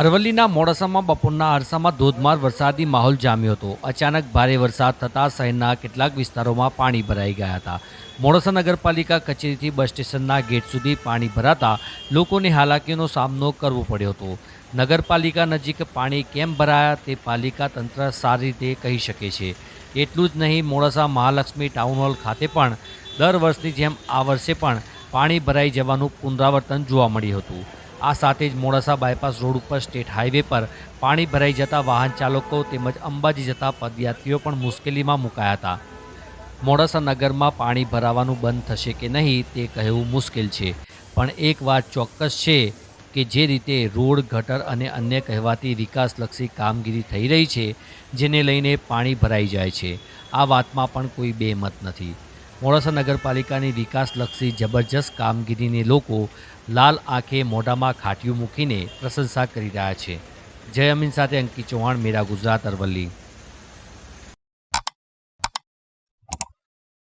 અરવલ્લીના મોડાસામાં બપોરના અરસામાં ધોધમાર વરસાદી માહોલ જામ્યો હતો. અચાનક ભારે વરસાદ થતાં શહેરના કેટલાક વિસ્તારોમાં પાણી ભરાઈ ગયા હતા. મોડાસા નગરપાલિકા કચેરીથી બસ સ્ટેશનના ગેટ સુધી પાણી ભરાતા લોકોને હાલાકીનો સામનો કરવો પડ્યો હતો. નગરપાલિકા નજીક પાણી કેમ ભરાયા તે પાલિકા તંત્ર સારી રીતે કહી શકે છે. એટલું જ નહીં, મોડાસા મહાલક્ષ્મી ટાઉન હોલ ખાતે પણ દર વર્ષની જેમ આ વર્ષે પણ પાણી ભરાઈ જવાનું પુનરાવર્તન જોવા મળ્યું હતું. આ સાથે જ મોડાસા બાયપાસ રોડ ઉપર સ્ટેટ હાઈવે પર પાણી ભરાઈ જતા વાહન ચાલકો તેમજ અંબાજી જતા પદયાત્રીઓ પણ મુશ્કેલીમાં મુકાયા હતા. મોડાસા નગરમાં પાણી ભરાવાનું બંધ થશે કે નહીં તે કહેવું મુશ્કેલ છે. પણ એક વાત ચોક્કસ છે કે જે રીતે રોડ, ગટર અને અન્ય કહેવાતી વિકાસલક્ષી કામગીરી થઈ રહી છે, જેને લઈને પાણી ભરાઈ જાય છે. આ વાતમાં પણ કોઈ બેમત નથી. મોડાસા નગરપાલિકાની વિકાસલક્ષી જબરજસ્ત કામગીરીને લોકો લાલ આંખે મોઢામાં ખાટિયું મૂકીને પ્રશંસા કરી રહ્યા છે. જય અમીન સાથે અંકિત ચૌહાણ, મેરા ગુજરાત અરવલ્લી.